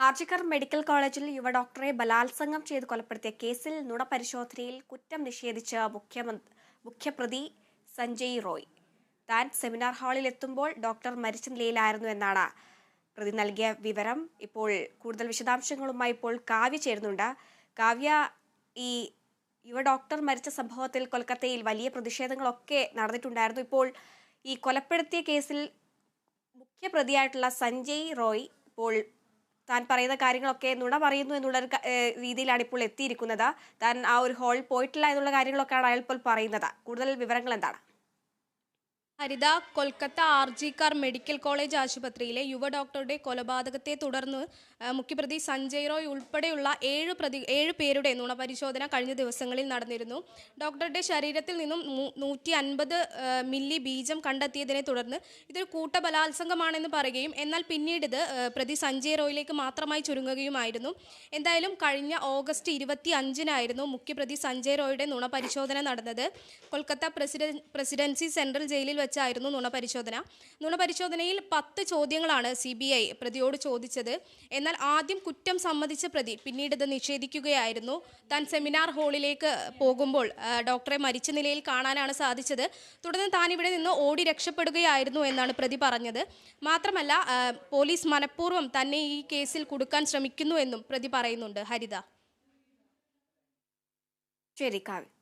RG Kar medical കോളേജിൽ യുവ ഡോക്ടറെ ബലാത്സംഗം ചെയ്ത് കൊലപ്പെടുത്തിയ കേസിൽ നുണ പരിശോധനയിൽ കുറ്റം നിഷേധിച്ച മുഖ്യമന്ത്രി മുഖ്യപ്രതി സഞ്ജയ് റോയ്. താൻ സെമിനാർ ഹാളിൽ എത്തുമ്പോൾ ഡോക്ടർ മരിച്ച നിലയിലായിരുന്നു എന്നാണ് പ്രതി നൽകിയ വിവരം. ഇപ്പോൾ കൂടുതൽ വിശദാംശങ്ങളുമായി ഇപ്പോൾ കാവ്യ ചേരുന്നുണ്ട്. കാവ്യ ഈ യുവ ഡോക്ടർ മരിച്ച സംഭവത്തിൽ കൊൽക്കത്തയിൽ വലിയ പ്രതിഷേധങ്ങളൊക്കെ നടന്നിട്ടുണ്ടായിരുന്നു. ഇപ്പോൾ ഈ കൊലപ്പെടുത്തിയ കേസിൽ മുഖ്യപ്രതിയായിട്ടുള്ള സഞ്ജയ് റോയ് ഇപ്പോൾ താൻ പറയുന്ന കാര്യങ്ങളൊക്കെ നുണ പറയുന്നു എന്നുള്ള രീതിയിലാണ് ഇപ്പോൾ എത്തിയിരിക്കുന്നത്. താൻ ആ ഒരു ഹാളിൽ പോയിട്ടില്ല എന്നുള്ള കാര്യങ്ങളൊക്കെയാണ് അയാൾ ഇപ്പോൾ പറയുന്നത്. കൂടുതൽ വിവരങ്ങൾ എന്താണ്? Haritha Kolkata R G Kar medical college ആശുപത്രിയിലെ യുവ ഡോക്ടറുടെ കൊലപാതകത്തെ തുടർന്ന് മുഖ്യപ്രതി സഞ്ജയ് റോയ് ഉൾപ്പെടെയുള്ള ഏഴ് പ്രതി ഏഴ് പേരുടെ നുണപരിശോധന കഴിഞ്ഞ ദിവസങ്ങളിൽ നടന്നിരുന്നു. ഡോക്ടറുടെ ശരീരത്തിൽ നിന്നും നൂറ്റി അൻപത് മില്ലി ബീജം കണ്ടെത്തിയതിനെ തുടർന്ന് ഇതൊരു കൂട്ടബലാത്സംഗമാണെന്ന് പറയുകയും എന്നാൽ പിന്നീട് ഇത് പ്രതി സഞ്ജയ് റോയിലേക്ക് മാത്രമായി ചുരുങ്ങുകയുമായിരുന്നു. എന്തായാലും കഴിഞ്ഞ ഓഗസ്റ്റ് ഇരുപത്തി അഞ്ചിനായിരുന്നു മുഖ്യപ്രതി സഞ്ജയ് റോയുടെ നുണപരിശോധന നടന്നത്. കൊൽക്കത്ത പ്രസിഡൻ പ്രസിഡൻസി സെൻട്രൽ ജയിലിൽ വെച്ചായിരുന്നു നുണപരിശോധന. നുണപരിശോധനയിൽ പത്ത് ചോദ്യങ്ങളാണ് സി ബി ഐ പ്രതിയോട് ചോദിച്ചത്. എന്നാൽ ആദ്യം കുറ്റം സമ്മതിച്ച പ്രതി പിന്നീട് ഇത് നിഷേധിക്കുകയായിരുന്നു. താൻ സെമിനാർ ഹാളിലേക്ക് പോകുമ്പോൾ ഡോക്ടറെ മരിച്ച നിലയിൽ കാണാനാണ് സാധിച്ചത്. തുടർന്ന് താൻ ഇവിടെ നിന്ന് ഓടി രക്ഷപ്പെടുകയായിരുന്നു എന്നാണ് പ്രതി പറഞ്ഞത്. മാത്രമല്ല പോലീസ് മനഃപൂർവം തന്നെ ഈ കേസിൽ കുടുക്കാൻ ശ്രമിക്കുന്നു എന്നും പ്രതി പറയുന്നുണ്ട്. ഹരിത. ശരി കാവ്യ.